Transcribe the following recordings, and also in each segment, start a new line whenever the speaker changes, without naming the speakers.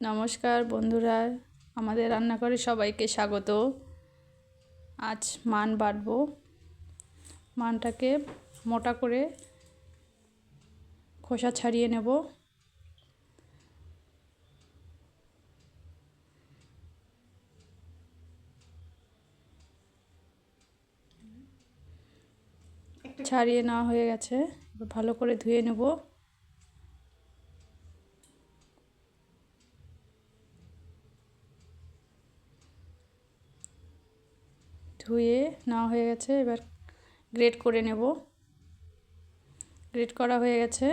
নমস্কার বন্ধুরা আমাদের রান্নাঘরে সবাইকে স্বাগত। আজ মান বাটবো মানটাকে মোটা করে খোসা ছাড়িয়ে নেব। ছাড়িয়ে নেওয়া হয়ে গেছে। ভালো করে ধুয়ে নেব। ধুয়ে নেওয়া হয়ে গেছে, এবার গ্রেট করে নেব। গ্রেট করা হয়ে গেছে।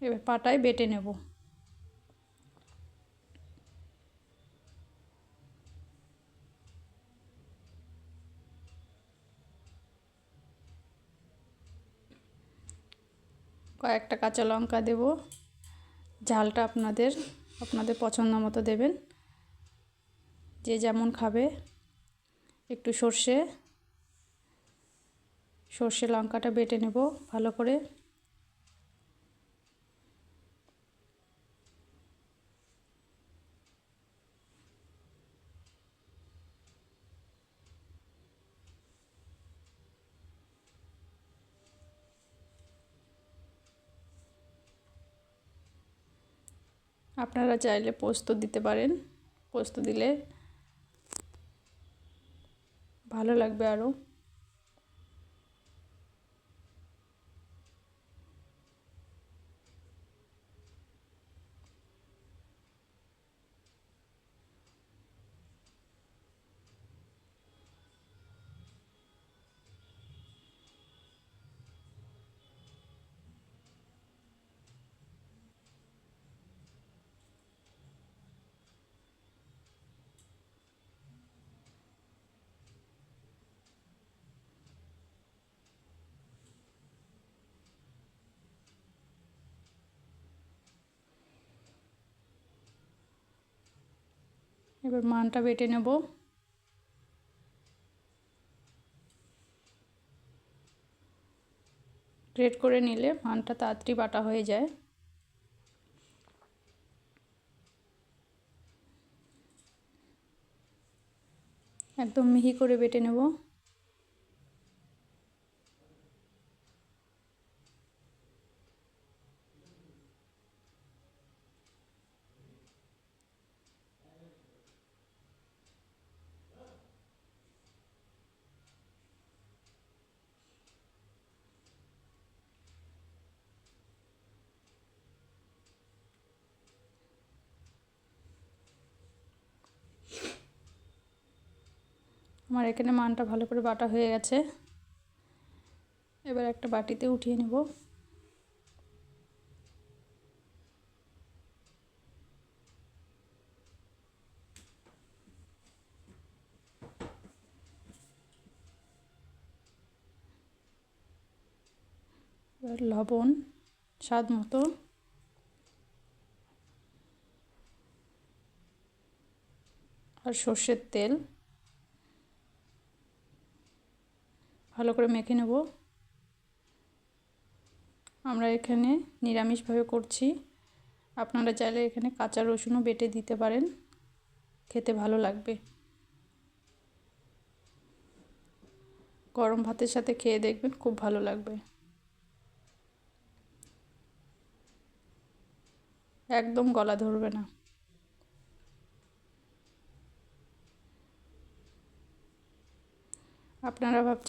এবার পাটায় বেটে নেব। কয়েকটা কাঁচা লঙ্কা দেব। ঝালটা আপনাদের আপনাদের পছন্দ মতো দেবেন। যে যেমন খাবে, একটু সর্ষে সর্ষে লঙ্কাটা বেটে নেব ভালো করে। আপনারা চাইলে পোস্ত দিতে পারেন। পোস্ত দিলে ভালো লাগবে আরও এবার মানটা বেটে নেব। গ্রেট করে নিলে মানটা তাড়াতাড়ি বাটা হয়ে যায়। একদম মিহি করে বেটে নেব। আমার এখানে মানটা ভালো করে বাটা হয়ে গেছে। এবার একটা বাটিতে উঠিয়ে নেব। লবণ, স্বাদ মতো। আর সর্ষের তেল। ভালো করে মেখে নেব। আমরা এখানে নিরামিষভাবে করছি। আপনারা চাইলে এখানে কাঁচা রসুনও বেটে দিতে পারেন। খেতে ভালো লাগবে। গরম ভাতের সাথে খেয়ে দেখবেন খুব ভালো লাগবে। একদম গলা ধরবে না। আপনারা ভাবছেন